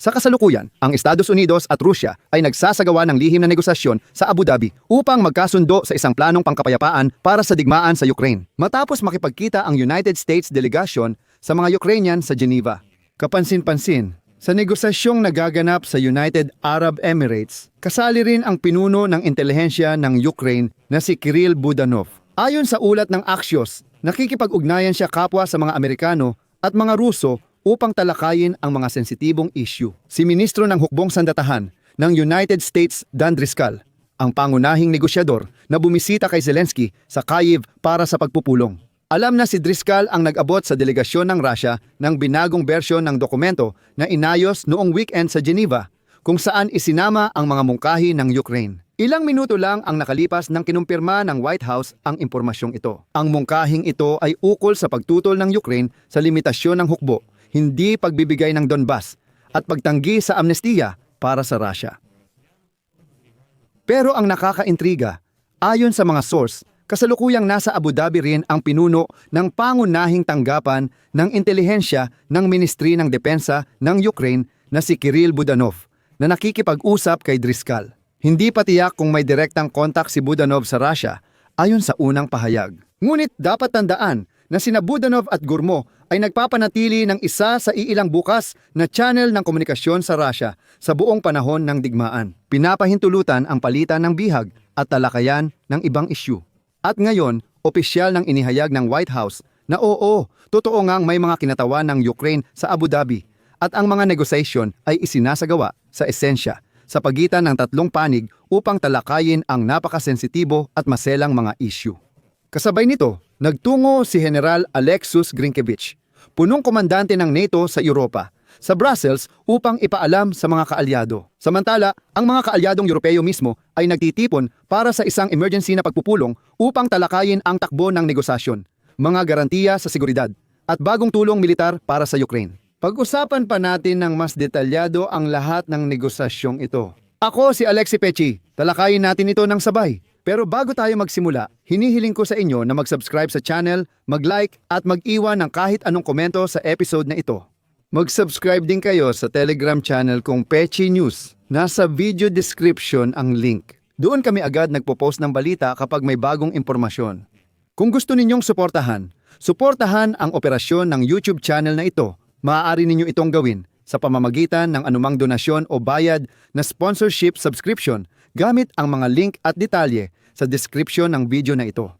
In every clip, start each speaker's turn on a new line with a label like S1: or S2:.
S1: Sa kasalukuyan, ang Estados Unidos at Rusya ay nagsasagawa ng lihim na negosasyon sa Abu Dhabi upang magkasundo sa isang planong pangkapayapaan para sa digmaan sa Ukraine. Matapos makipagkita ang United States delegation sa mga Ukrainian sa Geneva. Kapansin-pansin, sa negosasyong nagaganap sa United Arab Emirates, kasali rin ang pinuno ng intelihensya ng Ukraine na si Kirill Budanov. Ayon sa ulat ng Axios, nakikipag-ugnayan siya kapwa sa mga Amerikano at mga Ruso upang talakayin ang mga sensitibong issue. Si Ministro ng Hukbong Sandatahan ng United States Dan Driscoll, ang pangunahing negosyador na bumisita kay Zelensky sa Kyiv para sa pagpupulong. Alam na si Driscoll ang nag-abot sa delegasyon ng Russia ng binagong bersyon ng dokumento na inayos noong weekend sa Geneva kung saan isinama ang mga mungkahi ng Ukraine. Ilang minuto lang ang nakalipas nang kinumpirma ng White House ang impormasyong ito. Ang mungkahing ito ay ukol sa pagtutol ng Ukraine sa limitasyon ng hukbo, hindi pagbibigay ng Donbas, at pagtanggi sa amnestiya para sa Russia. Pero ang nakakaintriga, ayon sa mga source, kasalukuyang nasa Abu Dhabi rin ang pinuno ng pangunahing tanggapan ng intelihensya ng Ministry ng Depensa ng Ukraine na si Kirill Budanov na nakikipag-usap kay Driscoll. Hindi pa tiyak kung may direktang kontak si Budanov sa Russia ayon sa unang pahayag. Ngunit dapat tandaan na sina Budanov at Gurmo ay nagpapanatili ng isa sa iilang bukas na channel ng komunikasyon sa Russia sa buong panahon ng digmaan. Pinapahintulutan ang palitan ng bihag at talakayan ng ibang isyu. At ngayon, opisyal ng inihayag ng White House na oo, totoo ngang may mga kinatawan ng Ukraine sa Abu Dhabi at ang mga negosasyon ay isinasagawa sa esensya sa pagitan ng tatlong panig upang talakayin ang napakasensitibo at maselang mga issue. Kasabay nito, nagtungo si General Alexus Grinkevich, punong komandante ng NATO sa Europa, sa Brussels upang ipaalam sa mga kaalyado. Samantala, ang mga kaalyadong Europeo mismo ay nagtitipon para sa isang emergency na pagpupulong upang talakayin ang takbo ng negosasyon, mga garantiya sa seguridad, at bagong tulong militar para sa Ukraine. Pag-usapan pa natin ng mas detalyado ang lahat ng negosasyong ito. Ako si Alexi Pechi. Talakayin natin ito ng sabay. Pero bago tayo magsimula, hinihiling ko sa inyo na mag-subscribe sa channel, mag-like at mag-iwan ng kahit anong komento sa episode na ito. Mag-subscribe din kayo sa Telegram channel kong Pechi News. Nasa video description ang link. Doon kami agad nagpo-post ng balita kapag may bagong impormasyon. Kung gusto ninyong suportahan, suportahan ang operasyon ng YouTube channel na ito. Maaari ninyo itong gawin sa pamamagitan ng anumang donasyon o bayad na sponsorship subscription gamit ang mga link at detalye sa description ng video na ito.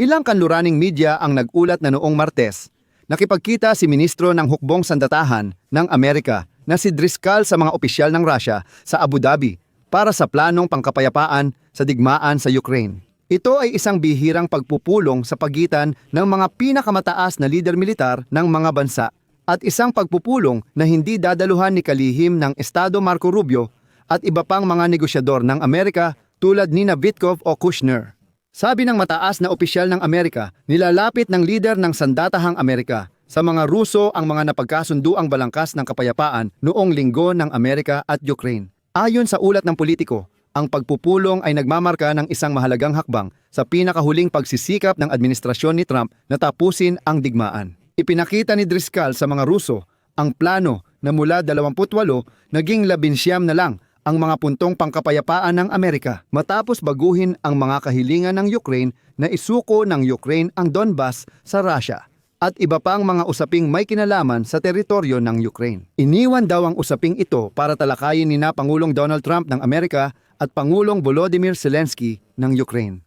S1: Ilang kanluraning media ang nag-ulat na noong Martes, nakipagkita si Ministro ng Hukbong Sandatahan ng Amerika na si Driscoll sa mga opisyal ng Russia sa Abu Dhabi para sa planong pangkapayapaan sa digmaan sa Ukraine. Ito ay isang bihirang pagpupulong sa pagitan ng mga pinakamataas na lider militar ng mga bansa at isang pagpupulong na hindi dadaluhan ni kalihim ng Estado Marco Rubio at iba pang mga negosyador ng Amerika tulad ni na o Kushner. Sabi ng mataas na opisyal ng Amerika, nilalapit ng lider ng Sandatahang Amerika sa mga Ruso ang mga napagkasunduang balangkas ng kapayapaan noong linggo ng Amerika at Ukraine. Ayon sa ulat ng politiko, ang pagpupulong ay nagmamarka ng isang mahalagang hakbang sa pinakahuling pagsisikap ng administrasyon ni Trump na tapusin ang digmaan. Ipinakita ni Driscoll sa mga Ruso ang plano na mula 28 naging 19 na lang ang mga puntong pangkapayapaan ng Amerika matapos baguhin ang mga kahilingan ng Ukraine na isuko ng Ukraine ang Donbas sa Russia at iba pang mga usaping may kinalaman sa teritoryo ng Ukraine. Iniwan daw ang usaping ito para talakayin ni na Pangulong Donald Trump ng Amerika at Pangulong Volodymyr Zelensky ng Ukraine.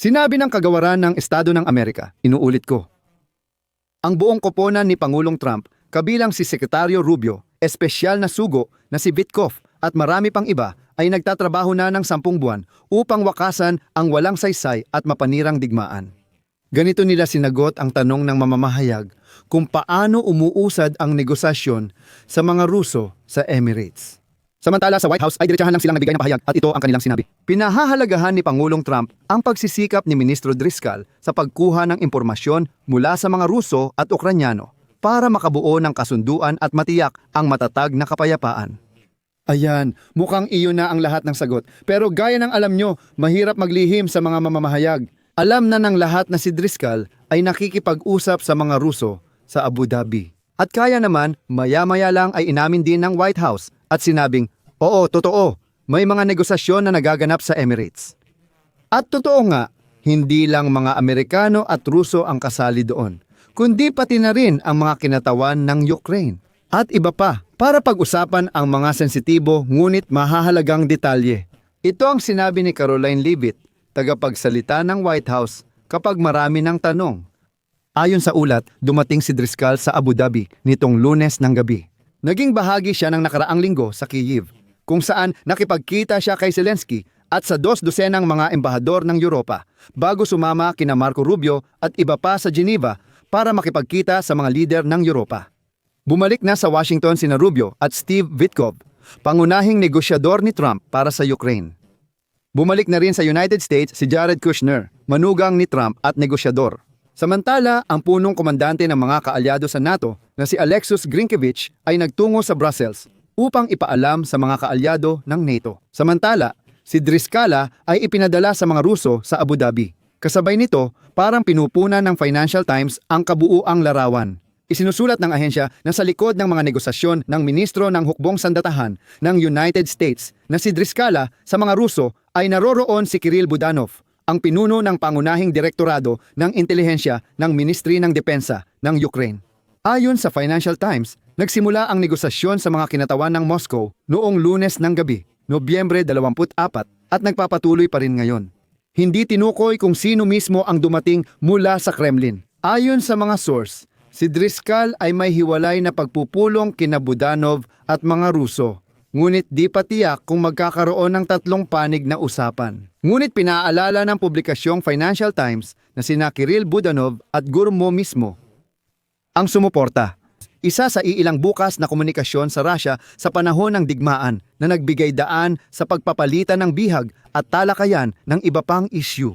S1: Sinabi ng kagawaran ng Estado ng Amerika, inuulit ko, ang buong koponan ni Pangulong Trump, kabilang si Sekretaryo Rubio, espesyal na sugo na si Vitkov at marami pang iba ay nagtatrabaho na ng sampung buwan upang wakasan ang walang saysay at mapanirang digmaan. Ganito nila sinagot ang tanong ng mamamahayag kung paano umuusad ang negosasyon sa mga Ruso sa Emirates. Samantala sa White House ay diretsahan lang silang nabigay ng pahayag at ito ang kanilang sinabi. Pinahahalagahan ni Pangulong Trump ang pagsisikap ni Ministro Driscoll sa pagkuha ng impormasyon mula sa mga Ruso at Ukranyano para makabuo ng kasunduan at matiyak ang matatag na kapayapaan. Ayan, mukhang iyo na ang lahat ng sagot. Pero gaya ng alam nyo, mahirap maglihim sa mga mamamahayag. Alam na ng lahat na si Driscoll ay nakikipag-usap sa mga Ruso sa Abu Dhabi. At kaya naman, maya-maya lang ay inamin din ng White House at sinabing, Oo, totoo, may mga negosasyon na nagaganap sa Emirates. At totoo nga, hindi lang mga Amerikano at Ruso ang kasali doon, kundi pati na rin ang mga kinatawan ng Ukraine. At iba pa, para pag-usapan ang mga sensitibo ngunit mahahalagang detalye. Ito ang sinabi ni Caroline Leavitt, tagapagsalita ng White House, kapag marami ng tanong. Ayon sa ulat, dumating si Driscoll sa Abu Dhabi nitong lunes ng gabi. Naging bahagi siya ng nakaraang linggo sa Kyiv, kung saan nakipagkita siya kay Zelensky at sa dos dosenang mga embahador ng Europa bago sumama kina Marco Rubio at iba pa sa Geneva para makipagkita sa mga lider ng Europa. Bumalik na sa Washington sina Rubio at Steve Witkoff, pangunahing negosyador ni Trump para sa Ukraine. Bumalik na rin sa United States si Jared Kushner, manugang ni Trump at negosyador. Samantala, ang punong komandante ng mga kaalyado sa NATO na si Alexus Grinkevich ay nagtungo sa Brussels upang ipaalam sa mga kaalyado ng NATO. Samantala, si Driscoll ay ipinadala sa mga Ruso sa Abu Dhabi. Kasabay nito, parang pinupunan ng Financial Times ang kabuuang larawan. Isinusulat ng ahensya na sa likod ng mga negosasyon ng ministro ng hukbong sandatahan ng United States na si Driscoll sa mga Ruso ay naroroon si Kirill Budanov, ang pinuno ng pangunahing direktorado ng intelihensya ng Ministry ng Depensa ng Ukraine. Ayon sa Financial Times, nagsimula ang negosasyon sa mga kinatawan ng Moscow noong lunes ng gabi, Nobyembre 24 at nagpapatuloy pa rin ngayon. Hindi tinukoy kung sino mismo ang dumating mula sa Kremlin. Ayon sa mga source, si Driscoll ay may hiwalay na pagpupulong kina Budanov at mga Ruso. Ngunit di pa tiyak kung magkakaroon ng tatlong panig na usapan. Ngunit pinaalala ng publikasyong Financial Times na sina Kirill Budanov at Gurmo mismo ang sumuporta. Isa sa iilang bukas na komunikasyon sa Russia sa panahon ng digmaan na nagbigay daan sa pagpapalitan ng bihag at talakayan ng iba pang issue.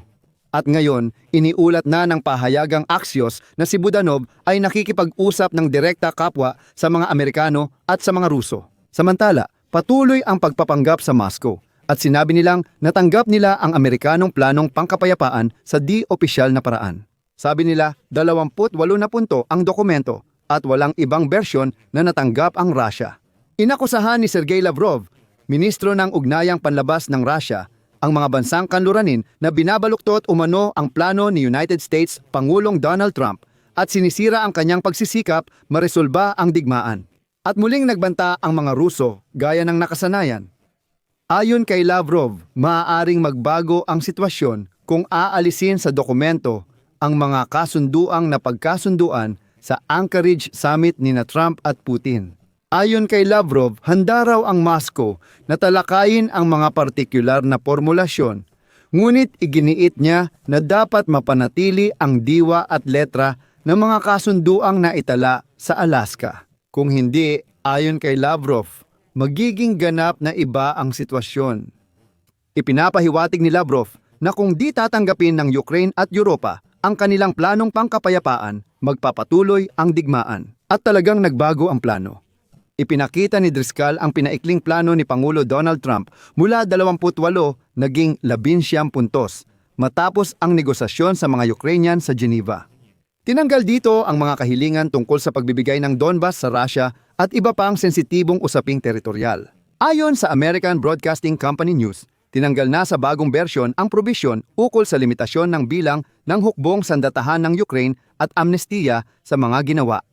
S1: At ngayon, iniulat na ng pahayagang Axios na si Budanov ay nakikipag-usap ng direkta kapwa sa mga Amerikano at sa mga Ruso. Samantala, patuloy ang pagpapanggap sa Moscow at sinabi nilang natanggap nila ang Amerikanong planong pangkapayapaan sa di-opisyal na paraan. Sabi nila, 28 na punto ang dokumento at walang ibang bersyon na natanggap ang Russia. Inakusahan ni Sergey Lavrov, ministro ng Ugnayang Panlabas ng Russia, ang mga bansang kanluranin na binabaluktot umano ang plano ni United States Pangulong Donald Trump at sinisira ang kanyang pagsisikap maresolba ang digmaan. At muling nagbanta ang mga Ruso gaya ng nakasanayan. Ayon kay Lavrov, maaaring magbago ang sitwasyon kung aalisin sa dokumento ang mga kasunduang na pagkasunduan sa Anchorage Summit ni na Trump at Putin. Ayon kay Lavrov, handa raw ang Moscow na talakayin ang mga partikular na formulasyon, ngunit iginiit niya na dapat mapanatili ang diwa at letra ng mga kasunduang naitala sa Alaska. Kung hindi, ayon kay Lavrov, magiging ganap na iba ang sitwasyon. Ipinapahiwatig ni Lavrov na kung di tatanggapin ng Ukraine at Europa ang kanilang planong pangkapayapaan, magpapatuloy ang digmaan. At talagang nagbago ang plano. Ipinakita ni Driscoll ang pinaikling plano ni Pangulo Donald Trump mula 28 naging 11 puntos matapos ang negosasyon sa mga Ukrainian sa Geneva. Tinanggal dito ang mga kahilingan tungkol sa pagbibigay ng Donbas sa Russia at iba pang sensitibong usaping teritorial. Ayon sa American Broadcasting Company News, tinanggal na sa bagong bersyon ang probisyon ukol sa limitasyon ng bilang ng hukbong sandatahan ng Ukraine at amnestiya sa mga ginawa.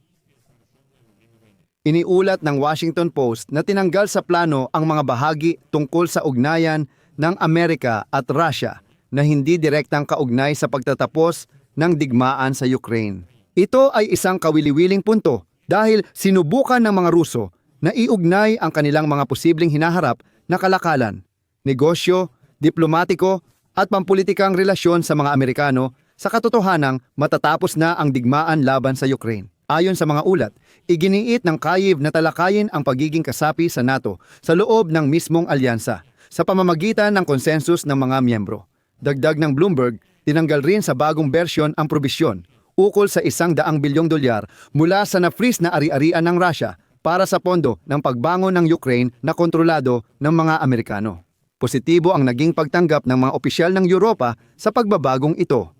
S1: Iniulat ng Washington Post na tinanggal sa plano ang mga bahagi tungkol sa ugnayan ng Amerika at Russia na hindi direktang kaugnay sa pagtatapos ng digmaan sa Ukraine. Ito ay isang kawili-wiling punto dahil sinubukan ng mga Ruso na iugnay ang kanilang mga posibleng hinaharap na kalakalan, negosyo, diplomatiko at pampulitikang relasyon sa mga Amerikano sa katotohanang matatapos na ang digmaan laban sa Ukraine. Ayon sa mga ulat, iginiit ng Kyiv na talakayin ang pagiging kasapi sa NATO sa loob ng mismong alyansa sa pamamagitan ng konsensus ng mga miyembro. Dagdag ng Bloomberg, tinanggal rin sa bagong bersyon ang probisyon ukol sa isang daang bilyong dolyar mula sa na-freeze na ari-arian ng Russia para sa pondo ng pagbangon ng Ukraine na kontrolado ng mga Amerikano. Positibo ang naging pagtanggap ng mga opisyal ng Europa sa pagbabagong ito.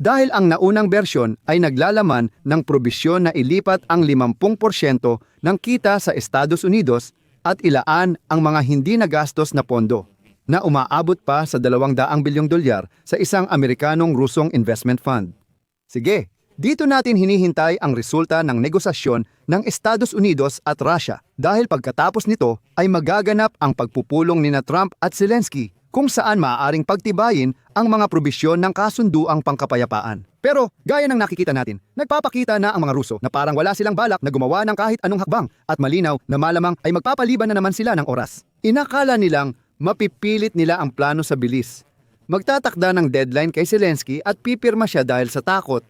S1: Dahil ang naunang bersyon ay naglalaman ng probisyon na ilipat ang 50% ng kita sa Estados Unidos at ilaan ang mga hindi nagastos na pondo na umaabot pa sa 200 bilyong dolyar sa isang Amerikanong Rusong investment fund. Sige, dito natin hinihintay ang resulta ng negosasyon ng Estados Unidos at Russia dahil pagkatapos nito ay magaganap ang pagpupulong ni na Trump at Zelensky kung saan maaaring pagtibayin ang mga probisyon ng kasunduang pangkapayapaan. Pero gaya ng nakikita natin, nagpapakita na ang mga Ruso na parang wala silang balak na gumawa ng kahit anong hakbang at malinaw na malamang ay magpapaliban na naman sila ng oras. Inakala nilang mapipilit nila ang plano sa bilis. Magtatakda ng deadline kay Zelensky at pipirma siya dahil sa takot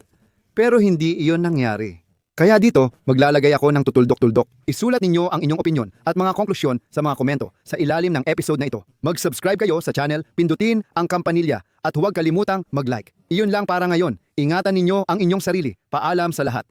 S1: pero hindi iyon nangyari. Kaya dito, maglalagay ako ng tutuldok-tuldok. Isulat ninyo ang inyong opinion at mga konklusyon sa mga komento sa ilalim ng episode na ito. Mag-subscribe kayo sa channel, pindutin ang kampanilya at huwag kalimutang mag-like. Iyon lang para ngayon. Ingatan ninyo ang inyong sarili. Paalam sa lahat.